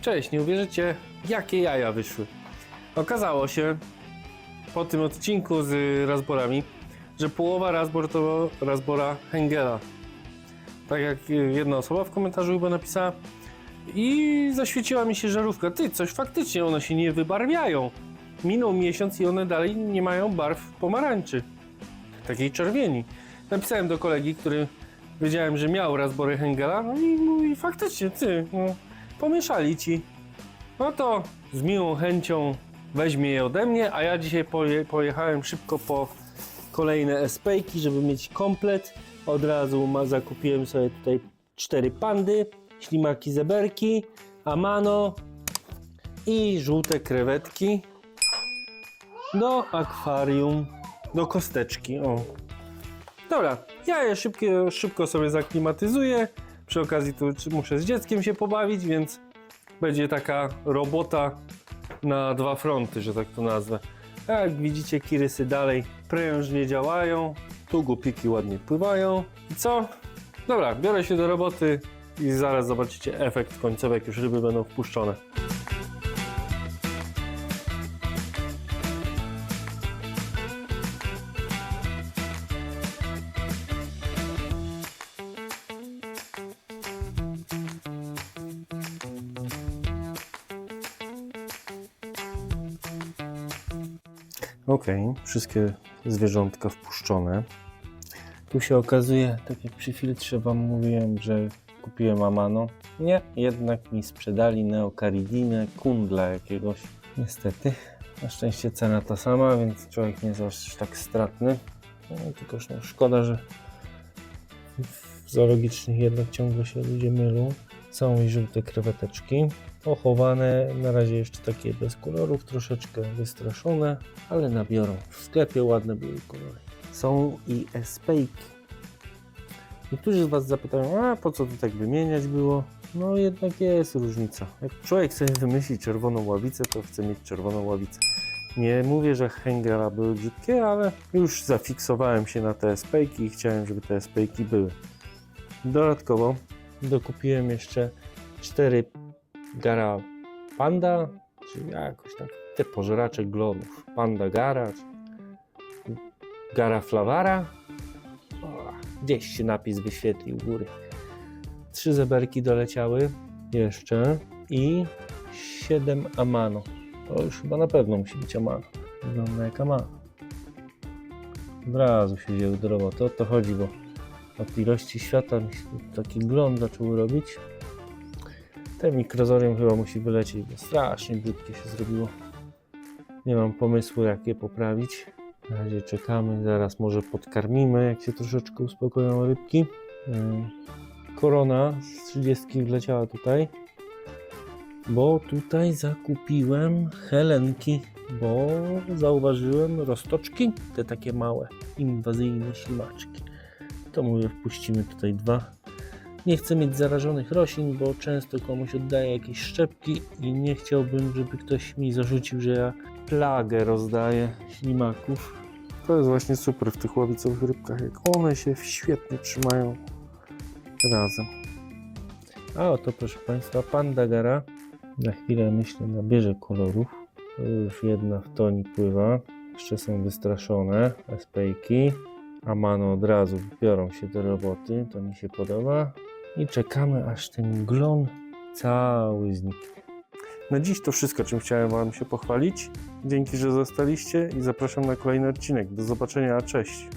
Cześć, nie uwierzycie, jakie jaja wyszły. Okazało się po tym odcinku z Razborami, że połowa Razbor to Razbora Hengela. Tak jak jedna osoba w komentarzu chyba napisała. I zaświeciła mi się żarówka. Ty, coś faktycznie one się nie wybarwiają. Minął miesiąc i one dalej nie mają barw pomarańczy. Takiej czerwieni. Napisałem do kolegi, który wiedziałem, że miał Razbory Hengela. No i mówi, faktycznie, ty, no, pomieszali ci. No to z miłą chęcią weźmie je ode mnie, a ja dzisiaj poje, pojechałem szybko po kolejne SP-ki, żeby mieć komplet. Od razu ma, zakupiłem sobie tutaj cztery pandy, ślimaki zeberki, amano i żółte krewetki do akwarium, do kosteczki. O. Dobra, ja je szybkie, szybko sobie zaklimatyzuję. Przy okazji tu muszę z dzieckiem się pobawić, więc będzie taka robota na dwa fronty, że tak to nazwę. Jak widzicie, kirysy dalej prężnie działają, tu głupiki ładnie pływają. I co? Dobra, biorę się do roboty i zaraz zobaczycie efekt końcowy, jak już ryby będą wpuszczone. Ok, wszystkie zwierzątka wpuszczone. Tu się okazuje, tak jak przy filtrze Wam mówiłem, że kupiłem Amano. Nie, jednak mi sprzedali neokaridinę kundla jakiegoś. Niestety. Na szczęście cena ta sama, więc człowiek nie jest aż tak stratny. No, tylko no, szkoda, że w zoologicznych jednak ciągle się ludzie mylą. Są i żółte kreweteczki. Pochowane, na razie jeszcze takie bez kolorów, troszeczkę wystraszone, ale nabiorą. W sklepie ładne były kolory. Są i espejki. Niektórzy z Was zapytają, a po co to tak wymieniać było? No jednak jest różnica. Jak człowiek sobie wymyśli czerwoną ławicę, to chce mieć czerwoną ławicę. Nie mówię, że Hengela były brzydkie, ale już zafiksowałem się na te espejki i chciałem, żeby te espejki były. Dodatkowo dokupiłem jeszcze cztery Gara Panda, czy jakoś tak, te pożeracze glonów. Panda Gara, Gara Flawara. O, gdzieś się napis wyświetlił u góry. Trzy zeberki doleciały jeszcze i siedem Amano. To już chyba na pewno musi być Amano. Wygląda jak Amano. Od razu się wzięły do roboty. O to chodzi, bo od ilości świata mi się taki glon zaczął robić. Ten mikrozorium chyba musi wylecieć, bo strasznie brzydkie się zrobiło. Nie mam pomysłu jak je poprawić. Na razie czekamy, zaraz może podkarmimy, jak się troszeczkę uspokoją rybki. Ym, Korona z 30 wleciała tutaj, bo tutaj zakupiłem helenki, bo zauważyłem roztoczki, te takie małe, inwazyjne ślimaczki. To mówię, wpuścimy tutaj dwa. Nie chcę mieć zarażonych roślin, bo często komuś oddaję jakieś szczepki i nie chciałbym, żeby ktoś mi zarzucił, że ja plagę rozdaję ślimaków. To jest właśnie super w tych ławicowych rybkach, jak one się świetnie trzymają razem. A oto proszę Państwa, Pandagara. Na chwilę myślę nabierze kolorów. Już jedna w toni pływa. Jeszcze są wystraszone espejki. Amano od razu biorą się do roboty, to mi się podoba. I czekamy aż ten glon cały zniknie. Na dziś to wszystko, czym chciałem Wam się pochwalić. Dzięki, że zostaliście i zapraszam na kolejny odcinek. Do zobaczenia, cześć!